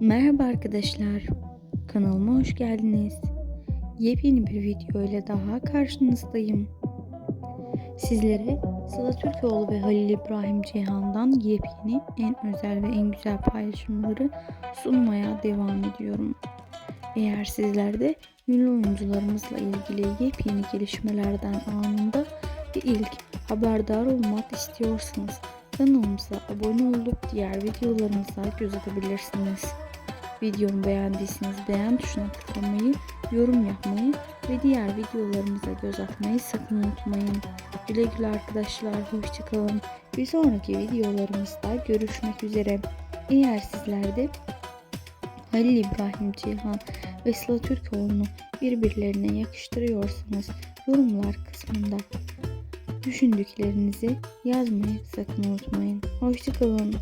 Merhaba arkadaşlar. Kanalıma hoş geldiniz. Yepyeni bir video ile daha karşınızdayım. Sizlere Sıla Türkoğlu ve Halil İbrahim Ceyhan'dan yepyeni, en özel ve en güzel paylaşımları sunmaya devam ediyorum. Eğer sizler de ünlü oyuncularımızla ilgili yepyeni gelişmelerden anında ve ilk haberdar olmak istiyorsanız kanalımıza abone olup diğer videolarımıza göz atabilirsiniz. Videomu beğendiyseniz beğen tuşuna tıklamayı, yorum yapmayı ve diğer videolarımıza göz atmayı sakın unutmayın. Güle güle arkadaşlar, hoşçakalın. Bir sonraki videolarımızda görüşmek üzere. Eğer sizler de Halil İbrahim Ceyhan ve Sıla Türkoğlu'nu birbirlerine yakıştırıyorsanız yorumlar kısmında düşündüklerinizi yazmayı sakın unutmayın. Hoşçakalın.